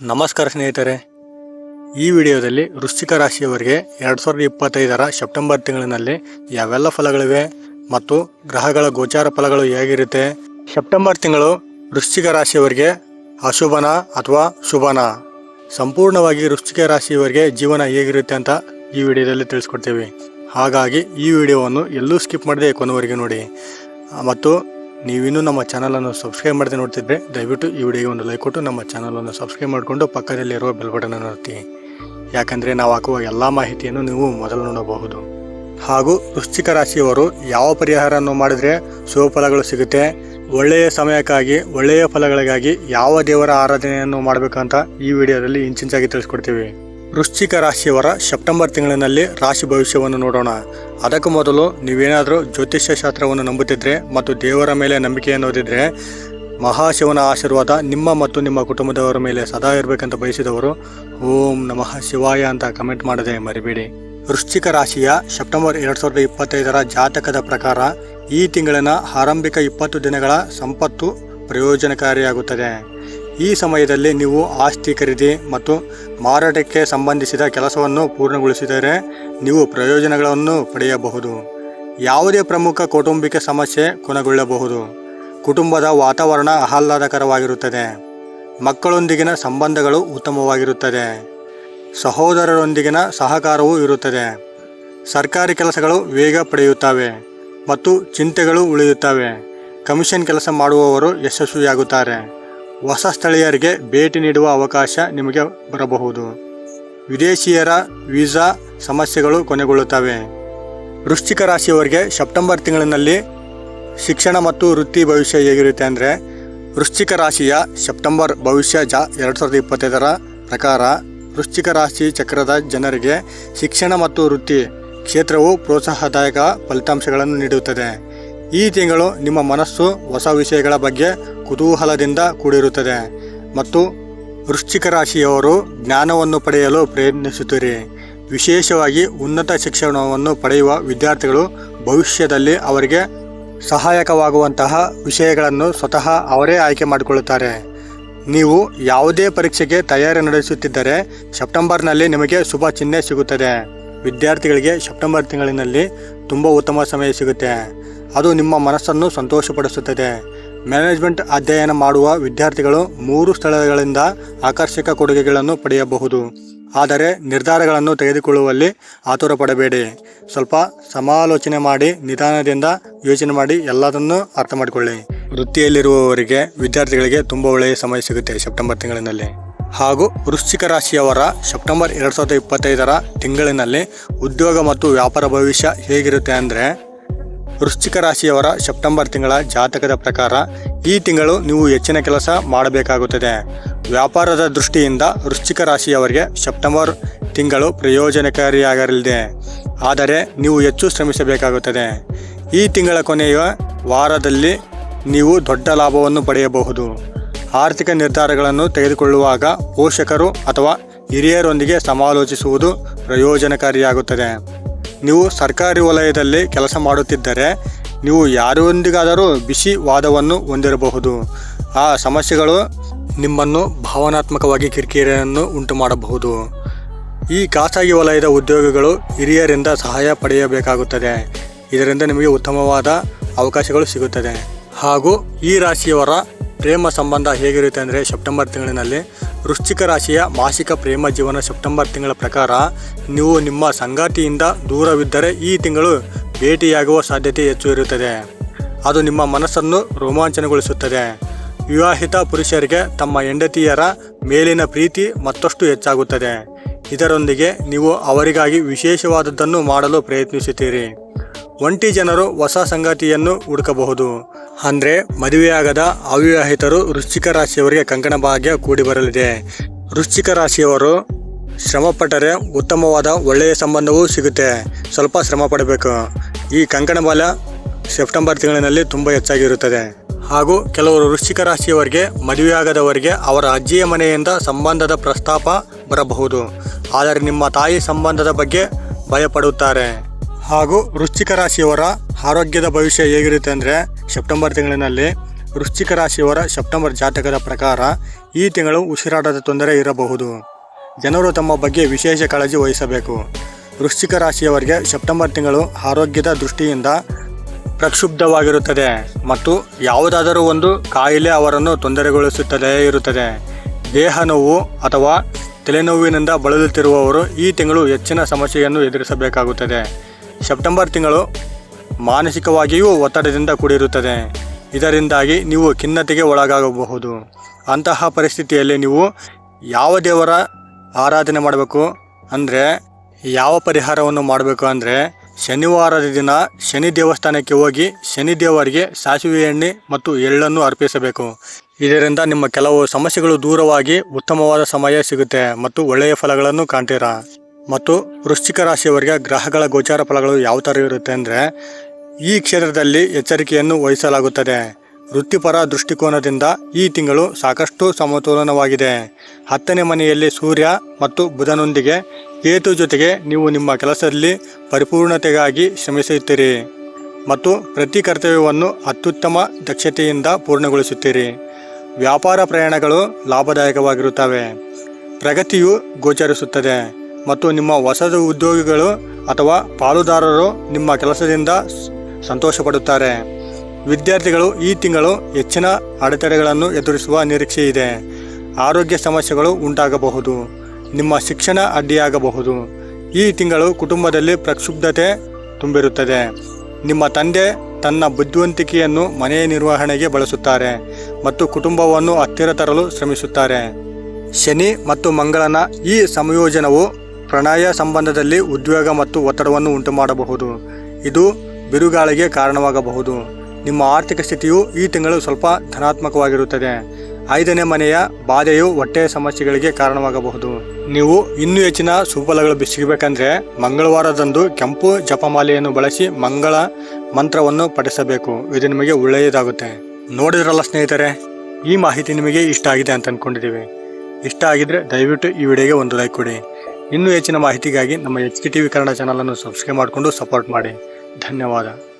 ನಮಸ್ಕಾರ ಸ್ನೇಹಿತರೆ. ಈ ವಿಡಿಯೋದಲ್ಲಿ ವೃಶ್ಚಿಕ ರಾಶಿಯವರಿಗೆ ಎರಡು ಸಾವಿರದ ಇಪ್ಪತ್ತೈದರ ಸೆಪ್ಟೆಂಬರ್ ತಿಂಗಳಿನಲ್ಲಿ ಯಾವೆಲ್ಲ ಫಲಗಳಿವೆ ಮತ್ತು ಗ್ರಹಗಳ ಗೋಚಾರ ಫಲಗಳು ಹೇಗಿರುತ್ತೆ? ಸೆಪ್ಟೆಂಬರ್ ತಿಂಗಳು ವೃಶ್ಚಿಕ ರಾಶಿಯವರಿಗೆ ಅಶುಭನ ಅಥವಾ ಶುಭನ? ಸಂಪೂರ್ಣವಾಗಿ ವೃಶ್ಚಿಕ ರಾಶಿಯವರಿಗೆ ಜೀವನ ಹೇಗಿರುತ್ತೆ ಅಂತ ಈ ವಿಡಿಯೋದಲ್ಲಿ ತಿಳಿಸ್ಕೊಡ್ತೀವಿ. ಹಾಗಾಗಿ ಈ ವಿಡಿಯೋವನ್ನು ಎಲ್ಲೂ ಸ್ಕಿಪ್ ಮಾಡದೆ ಕೊನೆವರೆಗೆ ನೋಡಿ. ಮತ್ತು ನೀವಿನ್ನೂ ನಮ್ಮ ಚಾನಲನ್ನು ಸಬ್ಸ್ಕ್ರೈಬ್ ಮಾಡದೆ ನೋಡ್ತಿದ್ರೆ ದಯವಿಟ್ಟು ಈ ವಿಡಿಯೋಗೆ ಒಂದು ಲೈಕ್ ಕೊಟ್ಟು ನಮ್ಮ ಚಾನಲನ್ನು ಸಬ್ಸ್ಕ್ರೈಬ್ ಮಾಡಿಕೊಂಡು ಪಕ್ಕದಲ್ಲಿರುವ ಬೆಲ್ ಬಟನ್ ಅನ್ನು ಒತ್ತಿ. ಯಾಕಂದರೆ ನಾವು ಹಾಕುವ ಎಲ್ಲ ಮಾಹಿತಿಯನ್ನು ನೀವು ಮೊದಲು ನೋಡಬಹುದು. ಹಾಗೂ ವೃಶ್ಚಿಕ ರಾಶಿಯವರು ಯಾವ ಪರಿಹಾರವನ್ನು ಮಾಡಿದರೆ ಶುಭ ಫಲಗಳು ಸಿಗುತ್ತೆ, ಒಳ್ಳೆಯ ಸಮಯಕ್ಕಾಗಿ, ಒಳ್ಳೆಯ ಫಲಗಳಿಗಾಗಿ ಯಾವ ದೇವರ ಆರಾಧನೆಯನ್ನು ಮಾಡಬೇಕಂತ ಈ ವಿಡಿಯೋದಲ್ಲಿ ಇಂಚಿಂಚಾಗಿ ತಿಳಿಸ್ಕೊಡ್ತೀವಿ. ವೃಶ್ಚಿಕ ರಾಶಿಯವರ ಸೆಪ್ಟೆಂಬರ್ ತಿಂಗಳಿನಲ್ಲಿ ರಾಶಿ ಭವಿಷ್ಯವನ್ನು ನೋಡೋಣ. ಅದಕ್ಕೂ ಮೊದಲು ನೀವೇನಾದರೂ ಜ್ಯೋತಿಷ್ಯ ಶಾಸ್ತ್ರವನ್ನು ನಂಬುತ್ತಿದ್ದರೆ ಮತ್ತು ದೇವರ ಮೇಲೆ ನಂಬಿಕೆಯನ್ನು ಓದಿದರೆ ಮಹಾಶಿವನ ಆಶೀರ್ವಾದ ನಿಮ್ಮ ಮತ್ತು ನಿಮ್ಮ ಕುಟುಂಬದವರ ಮೇಲೆ ಸದಾ ಇರಬೇಕಂತ ಬಯಸಿದವರು, ಓಂ ನಮಃ ಶಿವಾಯ ಅಂತ ಕಮೆಂಟ್ ಮಾಡದೆ ಮರಿಬೇಡಿ. ವೃಶ್ಚಿಕ ರಾಶಿಯ ಸೆಪ್ಟೆಂಬರ್ ಎರಡು ಸಾವಿರದ ಇಪ್ಪತ್ತೈದರ ಜಾತಕದ ಪ್ರಕಾರ ಈ ತಿಂಗಳಿನ ಆರಂಭಿಕ ಇಪ್ಪತ್ತು ದಿನಗಳ ಸಂಪತ್ತು ಪ್ರಯೋಜನಕಾರಿಯಾಗುತ್ತದೆ. ಈ ಸಮಯದಲ್ಲಿ ನೀವು ಆಸ್ತಿ ಖರೀದಿ ಮತ್ತು ಮಾರಾಟಕ್ಕೆ ಸಂಬಂಧಿಸಿದ ಕೆಲಸವನ್ನು ಪೂರ್ಣಗೊಳಿಸಿದರೆ ನೀವು ಪ್ರಯೋಜನಗಳನ್ನು ಪಡೆಯಬಹುದು. ಯಾವುದೇ ಪ್ರಮುಖ ಕೌಟುಂಬಿಕ ಸಮಸ್ಯೆ ಕೊನೆಗೊಳ್ಳಬಹುದು. ಕುಟುಂಬದ ವಾತಾವರಣ ಆಹ್ಲಾದಕರವಾಗಿರುತ್ತದೆ. ಮಕ್ಕಳೊಂದಿಗಿನ ಸಂಬಂಧಗಳು ಉತ್ತಮವಾಗಿರುತ್ತದೆ. ಸಹೋದರರೊಂದಿಗಿನ ಸಹಕಾರವೂ ಇರುತ್ತದೆ. ಸರ್ಕಾರಿ ಕೆಲಸಗಳು ವೇಗ ಪಡೆಯುತ್ತವೆ ಮತ್ತು ಚಿಂತೆಗಳು ಉಳಿಯುತ್ತವೆ. ಕಮಿಷನ್ ಕೆಲಸ ಮಾಡುವವರು ಯಶಸ್ವಿಯಾಗುತ್ತಾರೆ. ಹೊಸ ಸ್ಥಳೀಯರಿಗೆ ಭೇಟಿ ನೀಡುವ ಅವಕಾಶ ನಿಮಗೆ ಬರಬಹುದು. ವಿದೇಶಿಯರ ವೀಸಾ ಸಮಸ್ಯೆಗಳು ಕೊನೆಗೊಳ್ಳುತ್ತವೆ. ವೃಶ್ಚಿಕ ರಾಶಿಯವರಿಗೆ ಸೆಪ್ಟೆಂಬರ್ ತಿಂಗಳಿನಲ್ಲಿ ಶಿಕ್ಷಣ ಮತ್ತು ವೃತ್ತಿ ಭವಿಷ್ಯ ಹೇಗಿರುತ್ತೆ ಅಂದರೆ, ವೃಶ್ಚಿಕ ರಾಶಿಯ ಸೆಪ್ಟೆಂಬರ್ ಭವಿಷ್ಯ ಜಾ ಎರಡು ಸಾವಿರದ ಇಪ್ಪತ್ತೈದರ ಪ್ರಕಾರ ವೃಶ್ಚಿಕ ರಾಶಿ ಚಕ್ರದ ಜನರಿಗೆ ಶಿಕ್ಷಣ ಮತ್ತು ವೃತ್ತಿ ಕ್ಷೇತ್ರವು ಪ್ರೋತ್ಸಾಹದಾಯಕ ಫಲಿತಾಂಶಗಳನ್ನು ನೀಡುತ್ತದೆ. ಈ ತಿಂಗಳು ನಿಮ್ಮ ಮನಸ್ಸು ಹೊಸ ವಿಷಯಗಳ ಬಗ್ಗೆ ಕುತೂಹಲದಿಂದ ಕೂಡಿರುತ್ತದೆ ಮತ್ತು ವೃಶ್ಚಿಕ ರಾಶಿಯವರು ಜ್ಞಾನವನ್ನು ಪಡೆಯಲು ಪ್ರಯತ್ನಿಸುತ್ತೀರಿ. ವಿಶೇಷವಾಗಿ ಉನ್ನತ ಶಿಕ್ಷಣವನ್ನು ಪಡೆಯುವ ವಿದ್ಯಾರ್ಥಿಗಳು ಭವಿಷ್ಯದಲ್ಲಿ ಅವರಿಗೆ ಸಹಾಯಕವಾಗುವಂತಹ ವಿಷಯಗಳನ್ನು ಸ್ವತಃ ಅವರೇ ಆಯ್ಕೆ ಮಾಡಿಕೊಳ್ಳುತ್ತಾರೆ. ನೀವು ಯಾವುದೇ ಪರೀಕ್ಷೆಗೆ ತಯಾರಿ ನಡೆಸುತ್ತಿದ್ದರೆ ಸೆಪ್ಟೆಂಬರ್ನಲ್ಲಿ ನಿಮಗೆ ಶುಭ ಚಿಹ್ನೆ ಸಿಗುತ್ತದೆ. ವಿದ್ಯಾರ್ಥಿಗಳಿಗೆ ಸೆಪ್ಟೆಂಬರ್ ತಿಂಗಳಿನಲ್ಲಿ ತುಂಬ ಉತ್ತಮ ಸಮಯ ಸಿಗುತ್ತೆ. ಅದು ನಿಮ್ಮ ಮನಸ್ಸನ್ನು ಸಂತೋಷಪಡಿಸುತ್ತದೆ. ಮ್ಯಾನೇಜ್ಮೆಂಟ್ ಅಧ್ಯಯನ ಮಾಡುವ ವಿದ್ಯಾರ್ಥಿಗಳು ಮೂರು ಸ್ಥಳಗಳಿಂದ ಆಕರ್ಷಕ ಕೊಡುಗೆಗಳನ್ನು ಪಡೆಯಬಹುದು. ಆದರೆ ನಿರ್ಧಾರಗಳನ್ನು ತೆಗೆದುಕೊಳ್ಳುವಲ್ಲಿ ಆತುರ ಪಡಬೇಡಿ ಸ್ವಲ್ಪ ಸಮಾಲೋಚನೆ ಮಾಡಿ, ನಿಧಾನದಿಂದ ಯೋಚನೆ ಮಾಡಿ ಎಲ್ಲದನ್ನು ಅರ್ಥ ಮಾಡಿಕೊಳ್ಳಿ. ವೃತ್ತಿಯಲ್ಲಿರುವವರಿಗೆ, ವಿದ್ಯಾರ್ಥಿಗಳಿಗೆ ತುಂಬ ಒಳ್ಳೆಯ ಸಮಯ ಸಿಗುತ್ತೆ ಸೆಪ್ಟೆಂಬರ್ ತಿಂಗಳಿನಲ್ಲಿ. ಹಾಗೂ ವೃಶ್ಚಿಕ ರಾಶಿಯವರ ಸೆಪ್ಟೆಂಬರ್ ಎರಡು ಸಾವಿರದ ಇಪ್ಪತ್ತೈದರ ತಿಂಗಳಿನಲ್ಲಿ ಉದ್ಯೋಗ ಮತ್ತು ವ್ಯಾಪಾರ ಭವಿಷ್ಯ ಹೇಗಿರುತ್ತೆ ಅಂದರೆ ವೃಶ್ಚಿಕ ರಾಶಿಯವರ ಸೆಪ್ಟೆಂಬರ್ ತಿಂಗಳ ಜಾತಕದ ಪ್ರಕಾರ ಈ ತಿಂಗಳು ನೀವು ಹೆಚ್ಚಿನ ಕೆಲಸ ಮಾಡಬೇಕಾಗುತ್ತದೆ. ವ್ಯಾಪಾರದ ದೃಷ್ಟಿಯಿಂದ ವೃಶ್ಚಿಕ ರಾಶಿಯವರಿಗೆ ಸೆಪ್ಟೆಂಬರ್ ತಿಂಗಳು ಪ್ರಯೋಜನಕಾರಿಯಾಗಲಿದೆ. ಆದರೆ ನೀವು ಹೆಚ್ಚು ಶ್ರಮಿಸಬೇಕಾಗುತ್ತದೆ. ಈ ತಿಂಗಳ ಕೊನೆಯ ವಾರದಲ್ಲಿ ನೀವು ದೊಡ್ಡ ಲಾಭವನ್ನು ಪಡೆಯಬಹುದು. ಆರ್ಥಿಕ ನಿರ್ಧಾರಗಳನ್ನು ತೆಗೆದುಕೊಳ್ಳುವಾಗ ಪೋಷಕರು ಅಥವಾ ಹಿರಿಯರೊಂದಿಗೆ ಸಮಾಲೋಚಿಸುವುದು ಪ್ರಯೋಜನಕಾರಿಯಾಗುತ್ತದೆ. ನೀವು ಸರ್ಕಾರಿ ವಲಯದಲ್ಲಿ ಕೆಲಸ ಮಾಡುತ್ತಿದ್ದರೆ ನೀವು ಯಾರೊಂದಿಗಾದರೂ ಬಿಸಿ ವಾದವನ್ನು ಹೊಂದಿರಬಹುದು. ಆ ಸಮಸ್ಯೆಗಳು ನಿಮ್ಮನ್ನು ಭಾವನಾತ್ಮಕವಾಗಿ ಕಿರಿಕಿರಿಯನ್ನು ಉಂಟು ಮಾಡಬಹುದು ಈ ಖಾಸಗಿ ವಲಯದ ಉದ್ಯೋಗಗಳು ಹಿರಿಯರಿಂದ ಸಹಾಯ ಪಡೆಯಬೇಕಾಗುತ್ತದೆ. ಇದರಿಂದ ನಿಮಗೆ ಉತ್ತಮವಾದ ಅವಕಾಶಗಳು ಸಿಗುತ್ತದೆ. ಹಾಗೂ ಈ ರಾಶಿಯವರ ಪ್ರೇಮ ಸಂಬಂಧ ಹೇಗಿರುತ್ತೆ ಅಂದರೆ ಸೆಪ್ಟೆಂಬರ್ ತಿಂಗಳಿನಲ್ಲಿ ವೃಶ್ಚಿಕ ರಾಶಿಯ ಮಾಸಿಕ ಪ್ರೇಮ ಜೀವನ ಸೆಪ್ಟೆಂಬರ್ ತಿಂಗಳ ಪ್ರಕಾರ ನೀವು ನಿಮ್ಮ ಸಂಗಾತಿಯಿಂದ ದೂರವಿದ್ದರೆ ಈ ತಿಂಗಳು ಭೇಟಿಯಾಗುವ ಸಾಧ್ಯತೆ ಹೆಚ್ಚು ಇರುತ್ತದೆ. ಅದು ನಿಮ್ಮ ಮನಸ್ಸನ್ನು ರೋಮಾಂಚನಗೊಳಿಸುತ್ತದೆ. ವಿವಾಹಿತ ಪುರುಷರಿಗೆ ತಮ್ಮ ಹೆಂಡತಿಯರ ಮೇಲಿನ ಪ್ರೀತಿ ಮತ್ತಷ್ಟು ಹೆಚ್ಚಾಗುತ್ತದೆ. ಇದರೊಂದಿಗೆ ನೀವು ಅವರಿಗಾಗಿ ವಿಶೇಷವಾದದ್ದನ್ನು ಮಾಡಲು ಪ್ರಯತ್ನಿಸುತ್ತೀರಿ. ಒಂಟಿ ಜನರು ಹೊಸ ಸಂಗಾತಿಯನ್ನು ಹುಡುಕಬಹುದು. ಅಂದರೆ ಮದುವೆಯಾಗದ ಅವಿವಾಹಿತರು ವೃಶ್ಚಿಕ ರಾಶಿಯವರಿಗೆ ಕಂಕಣ ಭಾಗ್ಯ ಕೂಡಿ ಬರಲಿದೆ. ವೃಶ್ಚಿಕ ರಾಶಿಯವರು ಶ್ರಮಪಟ್ಟರೆ ಉತ್ತಮವಾದ ಒಳ್ಳೆಯ ಸಂಬಂಧವೂ ಸಿಗುತ್ತೆ. ಸ್ವಲ್ಪ ಶ್ರಮ ಪಡಬೇಕು. ಈ ಕಂಕಣ ಬಾಲ ಸೆಪ್ಟೆಂಬರ್ ತಿಂಗಳಿನಲ್ಲಿ ತುಂಬ ಹೆಚ್ಚಾಗಿರುತ್ತದೆ. ಹಾಗೂ ಕೆಲವರು ವೃಶ್ಚಿಕ ರಾಶಿಯವರಿಗೆ, ಮದುವೆಯಾಗದವರಿಗೆ ಅವರ ಅಜ್ಜಿಯ ಮನೆಯಿಂದ ಸಂಬಂಧದ ಪ್ರಸ್ತಾಪ ಬರಬಹುದು. ಆದರೆ ನಿಮ್ಮ ತಾಯಿ ಸಂಬಂಧದ ಬಗ್ಗೆ ಭಯಪಡುತ್ತಾರೆ. ಹಾಗೂ ವೃಶ್ಚಿಕ ರಾಶಿಯವರ ಆರೋಗ್ಯದ ಭವಿಷ್ಯ ಹೇಗಿರುತ್ತೆ ಅಂದರೆ ಸೆಪ್ಟೆಂಬರ್ ತಿಂಗಳಿನಲ್ಲಿ ವೃಶ್ಚಿಕ ರಾಶಿಯವರ ಸೆಪ್ಟೆಂಬರ್ ಜಾತಕದ ಪ್ರಕಾರ ಈ ತಿಂಗಳು ಉಸಿರಾಟದ ತೊಂದರೆ ಇರಬಹುದು. ಜನರು ತಮ್ಮ ಬಗ್ಗೆ ವಿಶೇಷ ಕಾಳಜಿ ವಹಿಸಬೇಕು. ವೃಶ್ಚಿಕ ರಾಶಿಯವರಿಗೆ ಸೆಪ್ಟೆಂಬರ್ ತಿಂಗಳು ಆರೋಗ್ಯದ ದೃಷ್ಟಿಯಿಂದ ಪ್ರಕ್ಷುಬ್ಧವಾಗಿರುತ್ತದೆ ಮತ್ತು ಯಾವುದಾದರೂ ಒಂದು ಕಾಯಿಲೆ ಅವರನ್ನು ತೊಂದರೆಗೊಳಿಸುತ್ತಲೇ ಇರುತ್ತದೆ. ದೇಹ ನೋವು ಅಥವಾ ತಲೆನೋವಿನಿಂದ ಬಳಲುತ್ತಿರುವವರು ಈ ತಿಂಗಳು ಹೆಚ್ಚಿನ ಸಮಸ್ಯೆಯನ್ನು ಎದುರಿಸಬೇಕಾಗುತ್ತದೆ. ಸೆಪ್ಟೆಂಬರ್ ತಿಂಗಳು ಮಾನಸಿಕವಾಗಿಯೂ ಒತ್ತಡದಿಂದ ಕೂಡಿರುತ್ತದೆ. ಇದರಿಂದಾಗಿ ನೀವು ಖಿನ್ನತೆಗೆ ಒಳಗಾಗಬಹುದು. ಅಂತಹ ಪರಿಸ್ಥಿತಿಯಲ್ಲಿ ನೀವು ಯಾವ ದೇವರ ಆರಾಧನೆ ಮಾಡಬೇಕು? ಅಂದರೆ ಯಾವ ಪರಿಹಾರವನ್ನು ಮಾಡಬೇಕು ಅಂದರೆ ಶನಿವಾರದ ದಿನ ಶನಿ ದೇವಸ್ಥಾನಕ್ಕೆ ಹೋಗಿ ಶನಿ ದೇವರಿಗೆ ಸಾಸಿವೆ ಎಣ್ಣೆ ಮತ್ತು ಎಳ್ಳನ್ನು ಅರ್ಪಿಸಬೇಕು. ಇದರಿಂದ ನಿಮ್ಮ ಕೆಲವು ಸಮಸ್ಯೆಗಳು ದೂರವಾಗಿ ಉತ್ತಮವಾದ ಸಮಯ ಸಿಗುತ್ತೆ ಮತ್ತು ಒಳ್ಳೆಯ ಫಲಗಳನ್ನು ಕಾಣ್ತೀರಾ? ಮತ್ತು ವೃಶ್ಚಿಕ ರಾಶಿಯವರಿಗೆ ಗ್ರಹಗಳ ಗೋಚಾರ ಫಲಗಳು ಯಾವ ಥರ ಇರುತ್ತೆ ಅಂದರೆ ಈ ಕ್ಷೇತ್ರದಲ್ಲಿ ಎಚ್ಚರಿಕೆಯನ್ನು ವಹಿಸಲಾಗುತ್ತದೆ. ವೃತ್ತಿಪರ ದೃಷ್ಟಿಕೋನದಿಂದ ಈ ತಿಂಗಳು ಸಾಕಷ್ಟು ಸಮತೋಲನವಾಗಿದೆ. ಹತ್ತನೇ ಮನೆಯಲ್ಲಿ ಸೂರ್ಯ ಮತ್ತು ಬುಧನೊಂದಿಗೆ ಕೇತು ಜೊತೆಗೆ ನೀವು ನಿಮ್ಮ ಕೆಲಸದಲ್ಲಿ ಪರಿಪೂರ್ಣತೆಗಾಗಿ ಶ್ರಮಿಸುತ್ತೀರಿ ಮತ್ತು ಪ್ರತಿ ಕರ್ತವ್ಯವನ್ನು ಅತ್ಯುತ್ತಮ ದಕ್ಷತೆಯಿಂದ ಪೂರ್ಣಗೊಳಿಸುತ್ತೀರಿ. ವ್ಯಾಪಾರ ಪ್ರಯಾಣಗಳು ಲಾಭದಾಯಕವಾಗಿರುತ್ತವೆ. ಪ್ರಗತಿಯು ಗೋಚರಿಸುತ್ತದೆ. ಮತ್ತು ನಿಮ್ಮ ಹೊಸ ಉದ್ಯೋಗಿಗಳು ಅಥವಾ ಪಾಲುದಾರರು ನಿಮ್ಮ ಕೆಲಸದಿಂದ ಸಂತೋಷಪಡುತ್ತಾರೆ. ವಿದ್ಯಾರ್ಥಿಗಳು ಈ ತಿಂಗಳು ಹೆಚ್ಚಿನ ಅಡೆತಡೆಗಳನ್ನು ಎದುರಿಸುವ ನಿರೀಕ್ಷೆ ಇದೆ. ಆರೋಗ್ಯ ಸಮಸ್ಯೆಗಳು ಉಂಟಾಗಬಹುದು. ನಿಮ್ಮ ಶಿಕ್ಷಣ ಅಡ್ಡಿಯಾಗಬಹುದು. ಈ ತಿಂಗಳು ಕುಟುಂಬದಲ್ಲಿ ಪ್ರಕ್ಷುಬ್ಧತೆ ತುಂಬಿರುತ್ತದೆ. ನಿಮ್ಮ ತಂದೆ ತನ್ನ ಬುದ್ಧಿವಂತಿಕೆಯನ್ನು ಮನೆಯ ನಿರ್ವಹಣೆಗೆ ಬಳಸುತ್ತಾರೆ ಮತ್ತು ಕುಟುಂಬವನ್ನು ಹತ್ತಿರ ತರಲು ಶ್ರಮಿಸುತ್ತಾರೆ. ಶನಿ ಮತ್ತು ಮಂಗಳನ ಈ ಸಂಯೋಜನವು ಪ್ರಣಯ ಸಂಬಂಧದಲ್ಲಿ ಉದ್ವೇಗ ಮತ್ತು ಒತ್ತಡವನ್ನು ಉಂಟುಮಾಡಬಹುದು. ಇದು ಬಿರುಗಾಳಿಗೆ ಕಾರಣವಾಗಬಹುದು. ನಿಮ್ಮ ಆರ್ಥಿಕ ಸ್ಥಿತಿಯು ಈ ತಿಂಗಳು ಸ್ವಲ್ಪ ಧನಾತ್ಮಕವಾಗಿರುತ್ತದೆ. ಐದನೇ ಮನೆಯ ಬಾಧೆಯು ಹೊಟ್ಟೆಯ ಸಮಸ್ಯೆಗಳಿಗೆ ಕಾರಣವಾಗಬಹುದು. ನೀವು ಇನ್ನೂ ಹೆಚ್ಚಿನ ಸುಫಲಗಳು ಬಿಸಿಗಬೇಕೆಂದರೆ ಮಂಗಳವಾರದಂದು ಕೆಂಪು ಜಪಮಾಲೆಯನ್ನು ಬಳಸಿ ಮಂಗಳ ಮಂತ್ರವನ್ನು ಪಠಿಸಬೇಕು. ಇದು ನಿಮಗೆ ಒಳ್ಳೆಯದಾಗುತ್ತೆ. ನೋಡಿದ್ರಲ್ಲ ಸ್ನೇಹಿತರೆ, ಈ ಮಾಹಿತಿ ನಿಮಗೆ ಇಷ್ಟ ಆಗಿದೆ ಅಂತ ಅಂದ್ಕೊಂಡಿದ್ದೀವಿ ಇಷ್ಟ ಆಗಿದ್ರೆ ದಯವಿಟ್ಟು ಈ ವಿಡಿಯೋಗೆ ಒಂದು ಲೈಕ್ ಕೊಡಿ. ಇನ್ನೂ ಹೆಚ್ಚಿನ ಮಾಹಿತಿಗಾಗಿ ನಮ್ಮ H K T V Kannada ಚಾನಲನ್ನು ಸಬ್ಸ್ಕ್ರೈಬ್ ಮಾಡಿಕೊಂಡು ಸಪೋರ್ಟ್ ಮಾಡಿ. ಧನ್ಯವಾದ.